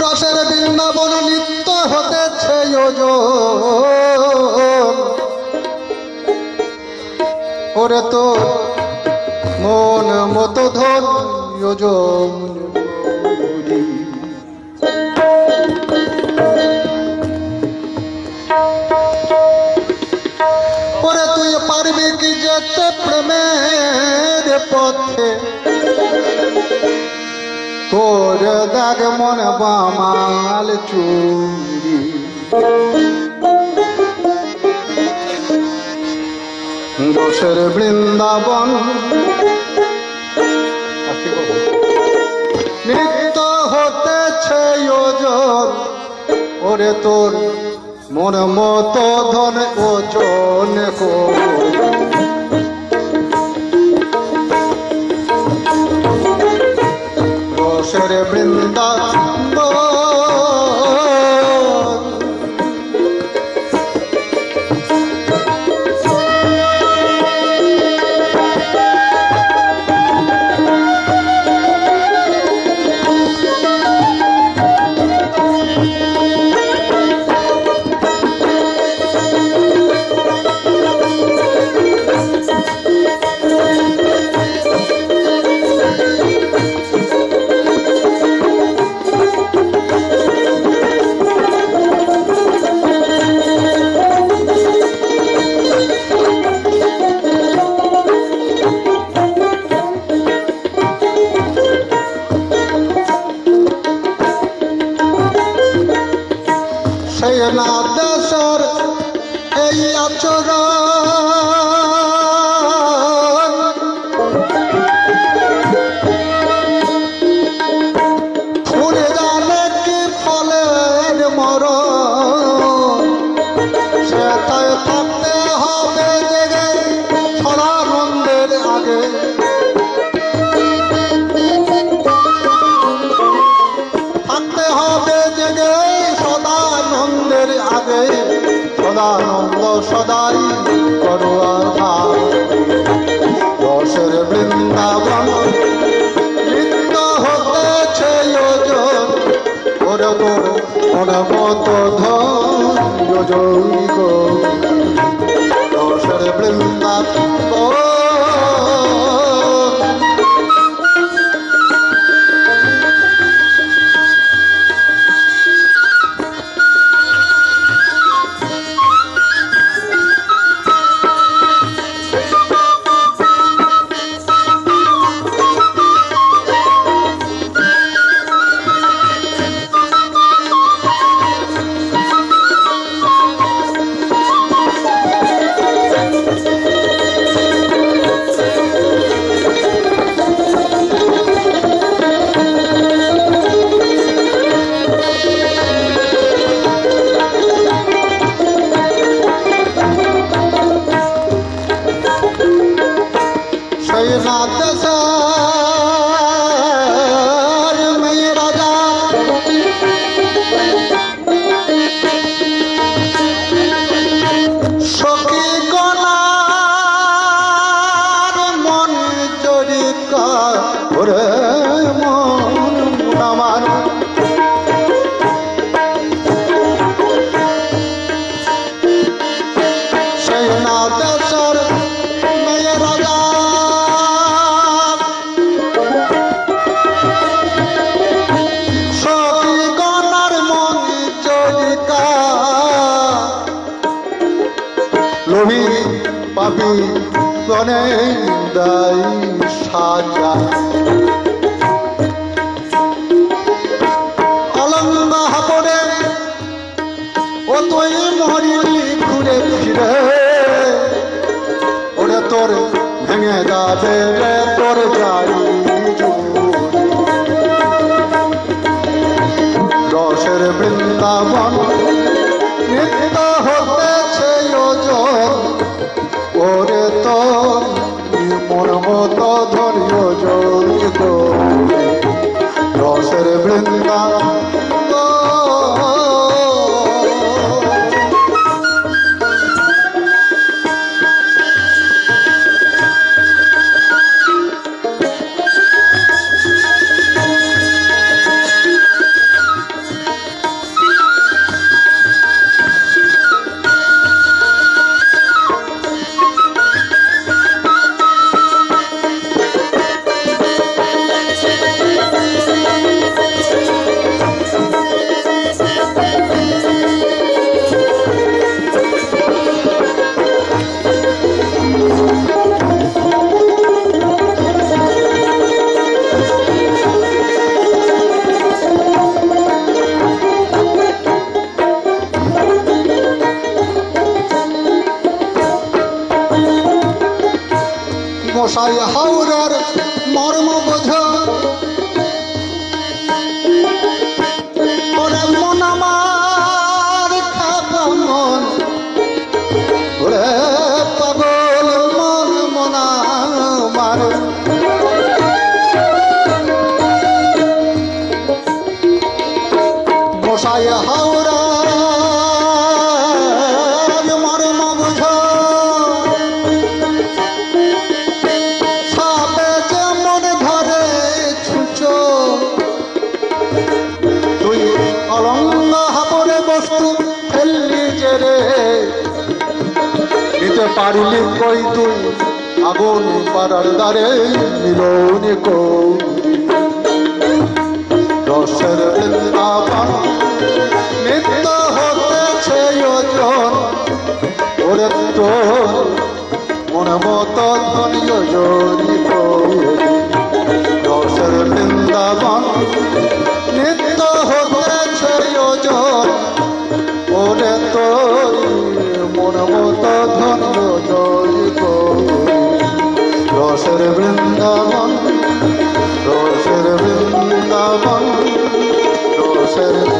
রসের বৃন্দাবন নিত্য হতেছে ওরে তো মন মতো ধন যোজন তুই পারবি কি যেতে প্রেমের পথে? তোর দাগ মন বামাল চুরি। রসের বৃন্দাবন। নৃত্য হতেছে ওজন। ওরে তোর মন মতো ধন ওজন কর রসের বৃন্দাবন আগে থাকতে হবে জেগে সদানন্দের আগে। সদানন্দ সদাই করো আধার। রসের বৃন্দাবন নৃত্য হতেছে যোজন ওরে মতো ধন যোজনী পাপি গনে দাই সাজা। অলঙ্গ হাবরে ও তুই মরিলি ঘুরে ফিরে। ওরে তোর ভেঙে বৃন্দাবন মতো ধরিও যোগ রসের বৃন্দাবন মশাই হাওড়ার মর্ম বোঝ ওরে মন আমার খাপা মন। ওরে পাগল মন মন আমার। মশাই হাওড়া পারিলি কই তুই? আগুন পাড়ার দ্বারে মিলনি কৌরি রসের নিত্য হতেছে ওরে তোর মন মত নিত্য হতেছে ওরে তোর মন Thank you.